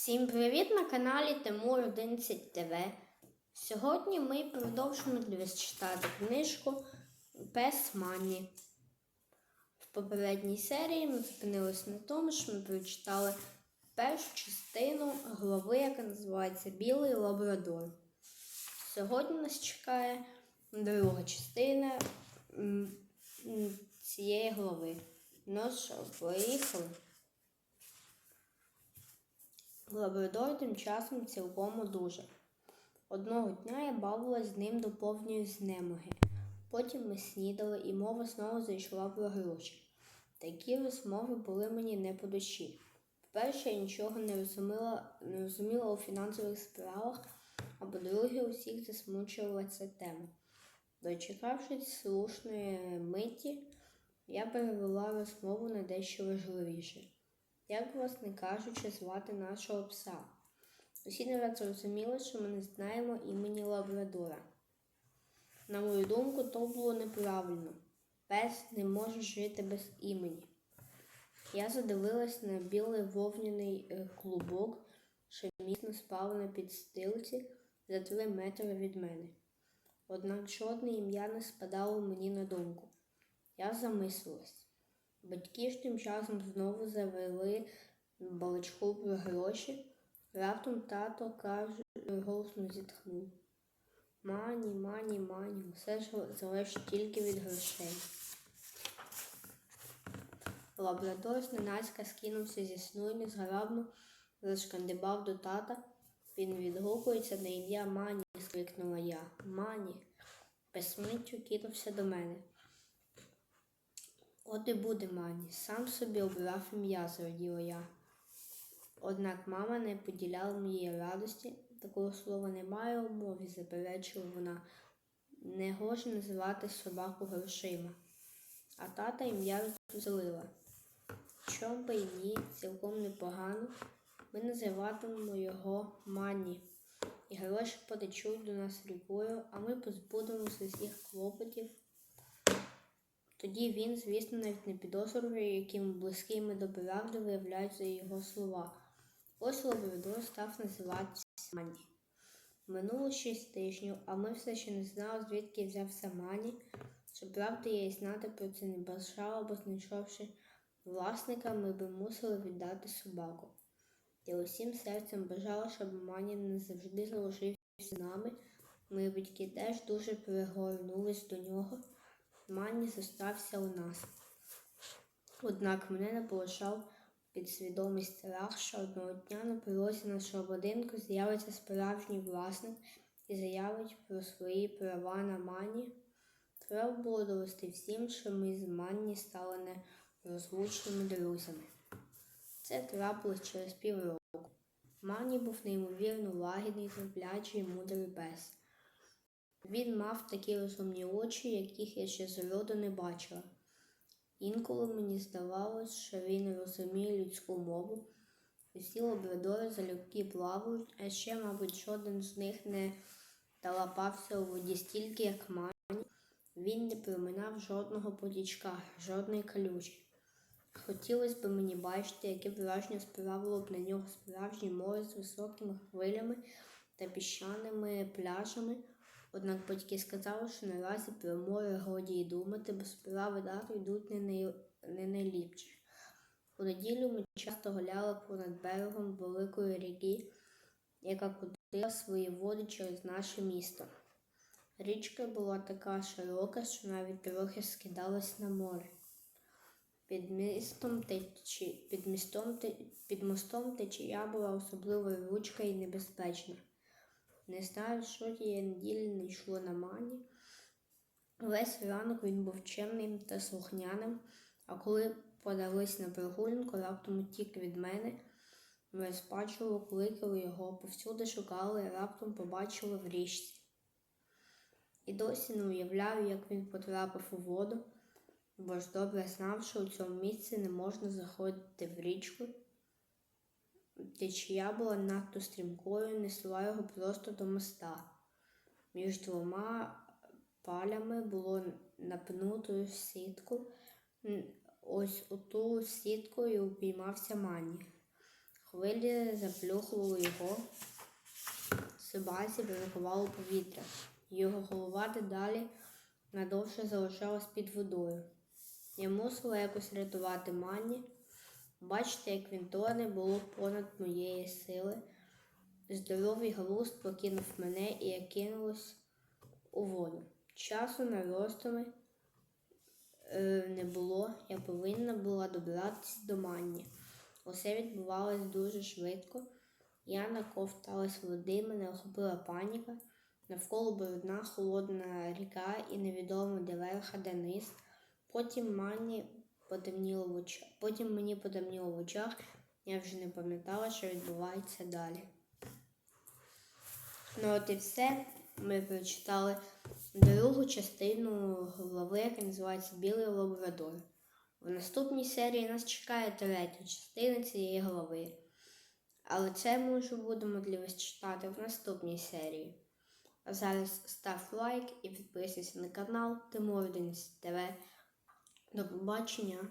Всім привіт на каналі Тимур 11 ТВ. Сьогодні ми продовжимо для вас читати книжку Пес Мані. В попередній серії ми зупинилися на тому, що ми прочитали першу частину глави, яка називається Білий лабрадор. Сьогодні нас чекає друга частина цієї глави. Ну що, поїхали. Лабрадор тим часом цілком одужав. Одного дня я бавилась з ним до повної знемоги. Потім ми снідали, і мова знову зайшла про гроші. Такі розмови були мені не по душі. По-перше, я нічого не розуміла, не розуміла у фінансових справах, а по-друге, усіх засмучувала ця тема. Дочекавшись слушної миті, я перевела розмову на дещо важливіше. Як, власне кажучи, звати нашого пса? Усі не зрозуміли, що ми не знаємо імені Лабрадора. На мою думку, то було неправильно. Пес не може жити без імені. Я задивилась на білий вовняний е, клубок, що міцно спав на підстилці за три метри від мене. Однак жодне ім'я не спадало мені на думку. Я замислилась. Батьки ж тим часом знову завели балачку про гроші. Раптом тато каже, голосно зітхнув. Мані, мані, мані, все ж залежить тільки від грошей. Лабрадор зненацька скинувся зі сну і незграбно зашкандибав до тата. Він відгукується на ім'я Мані, скрикнула я. Мані. Безсмиттю кинувся до мене. От і буде мані, сам собі обрав ім'я, зраділа я. Однак мама не поділяла моєї радості, такого слова немає у мові, заперечила вона. Не гоже називати собаку грошима. А тата ім'я розлила. Чом би ні, цілком непогано. Ми називатимемо його Мані. І гроші потечуть до нас рікою, а ми позбудемося всіх клопотів. Тоді він, звісно, навіть не підозрює, якими близькими до правди виявляються його слова. Ось Лабрадор став називатися Мані. Минуло шість тижнів, а ми все ще не знали, звідки взявся Мані. Щоправда, я й знати про це не бажала, бо знайшовши власника, ми би мусили віддати собаку. Я усім серцем бажала, щоб Мані не завжди залишився з нами. Мої батьки теж дуже пригорнулись до нього. Мані зостався у нас. Однак мене не полишав підсвідомий страх, що одного дня на порозі нашого будинку з'явиться справжній власник і заявить про свої права на мані. Треба було довести всім, що ми з Манні стали нерозлучними друзями. Це трапилось через півроку. Мані був неймовірно лагідний, терплячий і мудрий пес. Він мав такі розумні очі, яких я ще зроду не бачила. Інколи мені здавалось, що він розуміє людську мову. Усі лабрадори залюбки плавають, а ще, мабуть, жоден з них не талапався у воді стільки, як мані. Він не проминав жодного потічка, жодної калюжі. Хотілося б мені бачити, яке враження справило б на нього справжнє море з високими хвилями та піщаними пляжами. Однак батьки сказали, що наразі про море годі й думати, бо справи дату йдуть не, най... не найліпше. У неділю ми часто гуляли понад берегом великої ріки, яка кудила свої води через наше місто. Річка була така широка, що навіть трохи скидалась на море. Під містом течі, під містом під мостом течія була особливо ручка і небезпечна. Не знаю, що тієї неділі не йшло на мані. Весь ранок він був чемним та слухняним, а коли подались на прогулянку, раптом утік від мене. Ми розпачливо кликали його, повсюди шукали, раптом побачили в річці. І досі не уявляю, як він потрапив у воду, бо ж добре знав, що у цьому місці не можна заходити в річку. Течія була надто стрімкою, несла його просто до моста. Між двома палями було напнуто сітку. Ось у ту сітку і упіймався мані. Хвилі заплюхували його, собаці блокувало повітря. Його голова дедалі надовше залишалась під водою. Я мусила якось рятувати Манні. Бачите, як він тоне було понад моєї сили. Здоровий глузд покинув мене і я кинулась у воду. Часу на роздуми е, не було, я повинна була добратися до Манні. Усе відбувалось дуже швидко. Я наковталась води, мене охопила паніка. Навколо брудна холодна ріка і невідомо де верха, де низ. Потім мені потемніло в очах. Потім мені потемніло в очах. Я вже не пам'ятала, що відбувається далі. Ну от і все. Ми прочитали другу частину глави, яка називається Білий лабрадор. В наступній серії нас чекає третя частина цієї глави. Але це ми вже будемо для вас читати в наступній серії. А зараз став лайк і підписуйся на канал Тимур ТВ. До побачення!